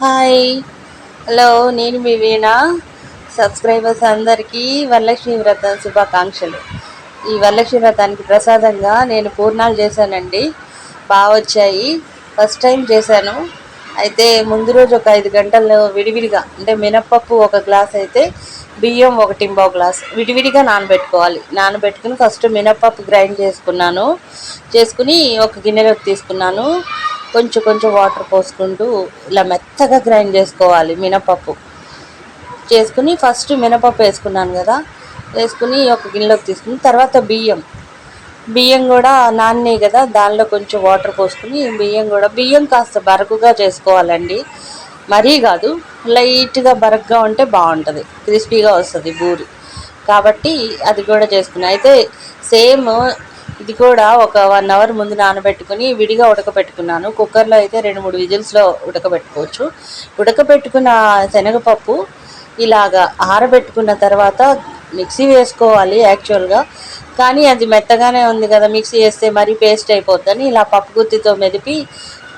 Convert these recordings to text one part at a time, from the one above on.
Hi. Hello నేను మీ వీణ. Subscribers అందరికీ వరలక్ష్మి వ్రతం శుభాకాంక్షలు. ఈ వరలక్ష్మి వ్రతానికి ప్రసాదంగా నేను పూర్ణాలు చేశానండి. బాగా వచ్చాయి. ఫస్ట్ టైం చేశాను. అయితే ముందు రోజు ఒక ఐదు గంటలు విడివిడిగా అంటే మినప్పప్పు ఒక గ్లాస్ అయితే బియ్యం ఒక టింబో గ్లాస్ విడివిడిగా నానబెట్టుకోవాలి. నానబెట్టుకుని ఫస్ట్ మినప్పప్పు గ్రైండ్ చేసుకున్నాను. చేసుకుని ఒక గిన్నెలోకి తీసుకున్నాను. కొంచెం కొంచెం వాటర్ పోసుకుంటూ ఇలా మెత్తగా గ్రైండ్ చేసుకోవాలి మినపప్పు. చేసుకుని ఫస్ట్ మినపప్పు వేసుకున్నాను కదా వేసుకుని ఒక గిన్నెలోకి తీసుకుని తర్వాత బియ్యం. బియ్యం కూడా నాన్నే కదా దానిలో కొంచెం వాటర్ పోసుకుని బియ్యం కూడా బియ్యం కాస్త బరకుగా చేసుకోవాలండి. మరీ కాదు లైట్గా బరగ్గా ఉంటే బాగుంటుంది క్రిస్పీగా వస్తుంది బూరి. కాబట్టి అది కూడా చేసుకున్నాను అయితే సేమ్ ఇది కూడా ఒక వన్ అవర్ ముందు నానబెట్టుకుని విడిగా ఉడకబెట్టుకున్నాను. కుక్కర్లో అయితే రెండు మూడు విజిల్స్లో ఉడకబెట్టుకోవచ్చు. ఉడకబెట్టుకున్న శనగపప్పు ఇలాగా ఆరబెట్టుకున్న తర్వాత మిక్సీ వేసుకోవాలి యాక్చువల్గా. కానీ అది మెత్తగానే ఉంది కదా మిక్సీ వేస్తే మరీ పేస్ట్ అయిపోద్దని ఇలా పప్పు గుత్తితో మెదిపి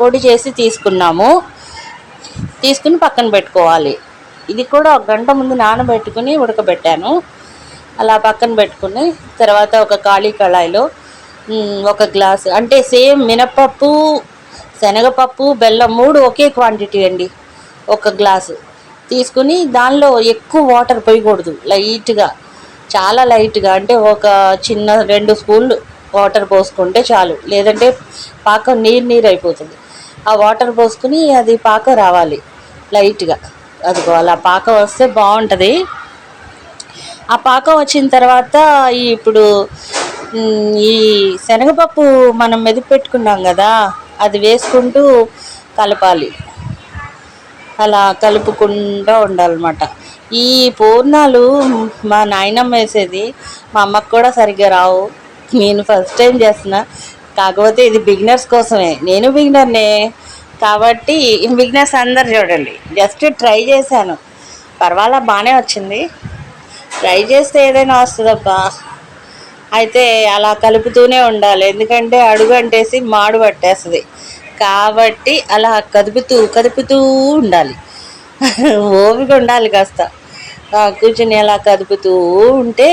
పొడి చేసి తీసుకున్నాము. తీసుకుని పక్కన పెట్టుకోవాలి. ఇది కూడా ఒక గంట ముందు నానబెట్టుకుని ఉడకబెట్టాను. అలా పక్కన పెట్టుకుని తర్వాత ఒక ఖాళీ కళాయిలో ఒక గ్లాసు. అంటే సేమ్ మినపప్పు శనగపప్పు బెల్లం మూడు ఒకే క్వాంటిటీ అండి. ఒక గ్లాసు. తీసుకుని దానిలో ఎక్కువ వాటర్ పోయకూడదు లైట్గా. చాలా లైట్గా. అంటే ఒక చిన్న రెండు స్పూన్లు వాటర్ పోసుకుంటే చాలు. లేదంటే పాకం నీరు నీరు అయిపోతుంది. ఆ వాటర్ పోసుకుని అది పాకం రావాలి లైట్గా. అదిగో అలా పాకం వస్తే బాగుంటుంది. ఆ పాకం వచ్చిన తర్వాత ఇప్పుడు ఈ శనగపప్పు మనం మెదిపి పెట్టుకున్నాం కదా అది వేసుకుంటూ కలపాలి. అలా కలుపుకుండా ఉండాలన్నమాట. ఈ పూర్ణాలు మా నాయనమ్మ వేసేది మా అమ్మకు కూడా సరిగ్గా రావు. నేను ఫస్ట్ టైం చేస్తున్నా. కాకపోతే ఇది బిగినర్స్ కోసమే. నేను బిగినర్నే కాబట్టి బిగినర్స్ అందరు చూడండి. జస్ట్ ట్రై చేశాను. పర్వాలా బాగానే వచ్చింది. ట్రై చేస్తే ఏదైనా వస్తుందబ్బా. అయితే అలా కలుపుతూనే ఉండాలి. ఎందుకంటే అడుగు అంటేసి మాడు పట్టేస్తుంది. కాబట్టి అలా కదుపుతూ కదుపుతూ ఉండాలి. ఓపిక ఉండాలి కాస్త. కూర్చుని అలా కదుపుతూ ఉంటే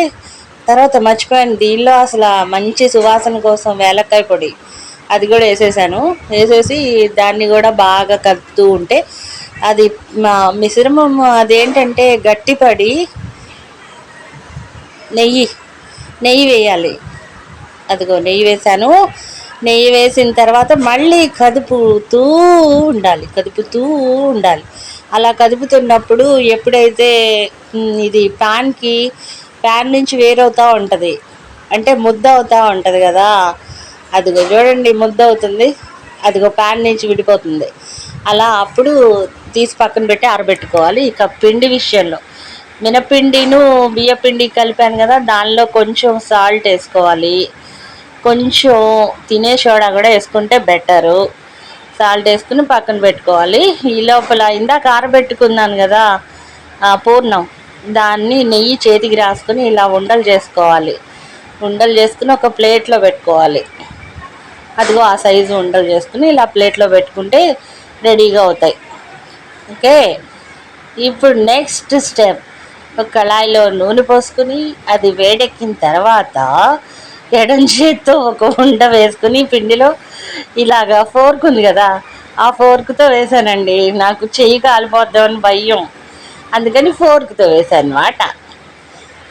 తర్వాత మర్చిపోయాను. దీనిలో అసలు మంచి సువాసన కోసం వేలక్కాయ పొడి అది కూడా వేసేసాను. వేసేసి దాన్ని కూడా బాగా కదుపుతూ ఉంటే అది మా మిశ్రమం అదేంటంటే గట్టిపడి నెయ్యి నెయ్యి వేయాలి. అదిగో నెయ్యి వేసాను నెయ్యి వేసిన తర్వాత మళ్ళీ కదుపుతూ ఉండాలి. కదుపుతూ ఉండాలి. అలా కదుపుతున్నప్పుడు ఎప్పుడైతే ఇది ప్యాన్కి ప్యాన్ నుంచి వేరవుతూ ఉంటుంది. అంటే ముద్ద అవుతూ ఉంటుంది కదా. అదిగో చూడండి ముద్ద అవుతుంది. అదిగో ప్యాన్ నుంచి విడిపోతుంది. అలా అప్పుడు తీసి పక్కన పెట్టి ఆరబెట్టుకోవాలి. ఇక పిండి విషయంలో. మినపిండిను బియ్యపిండి కలిపాను కదా దానిలో కొంచెం సాల్ట్ వేసుకోవాలి. కొంచెం తినే సోడా కూడా వేసుకుంటే బెటరు. సాల్ట్ వేసుకుని పక్కన పెట్టుకోవాలి. ఈ లోపల ఇందాక ఆరబెట్టుకున్నాను కదా పూర్ణం. దాన్ని నెయ్యి చేతికి రాసుకుని ఇలా ఉండలు చేసుకోవాలి. ఉండలు చేసుకుని ఒక ప్లేట్లో పెట్టుకోవాలి. అదిగో ఆ సైజు ఉండలు చేసుకుని ఇలా ప్లేట్లో పెట్టుకుంటే రెడీగా అవుతాయి. ఓకే? ఇప్పుడు నెక్స్ట్ స్టెప్. ఒక కళాయిలో నూనె పోసుకుని అది వేడెక్కిన తర్వాత ఎడం చేత్తో ఒక ఉండ వేసుకుని పిండిలో ఇలాగా ఫోర్క్ ఉంది కదా ఆ ఫోర్క్తో వేసానండి. నాకు చెయ్యి కాలిపోద్దామని భయం. అందుకని ఫోర్క్తో వేశాను అనమాట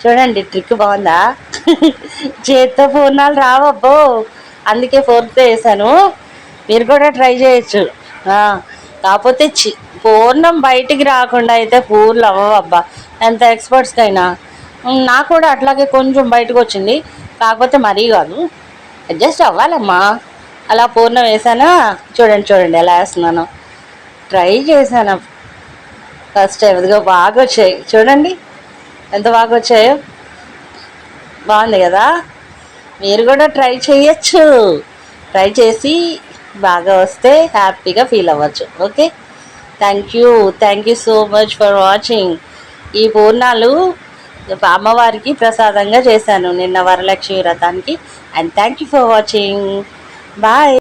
చూడండి ట్రిక్ బాగుందా? చేత్తో పూర్ణాలు రావబ్బో. అందుకే ఫోర్క్తో వేసాను. మీరు కూడా ట్రై చేయొచ్చు. కాకపోతే చి పూర్ణం బయటికి రాకుండా అయితే పూర్లు అవ్వబ్బా ఎంత ఎక్స్పర్ట్స్కైనా నాకు కూడా అట్లాగే కొంచెం బయటకు వచ్చింది. కాకపోతే మరీ కాదు. అడ్జస్ట్ అవ్వాలమ్మా. అలా పూర్ణం వేసానా? చూడండి చూడండి ఎలా వేస్తున్నాను. ట్రై చేశాను. ఫస్ట్ టైం ఇదిగో బాగా వచ్చాయి. చూడండి ఎంత బాగా వచ్చాయో. బాగుంది కదా? మీరు కూడా ట్రై చేయొచ్చు. ట్రై చేసి బాగా వస్తే హ్యాపీగా ఫీల్ అవ్వచ్చు. Okay thank you thank you so much for watching ఈ పూర్ణాలు అమ్మవారికి ప్రసాదంగా చేశాను నిన్న వరలక్ష్మి వ్రతానికి. And thank you for watching bye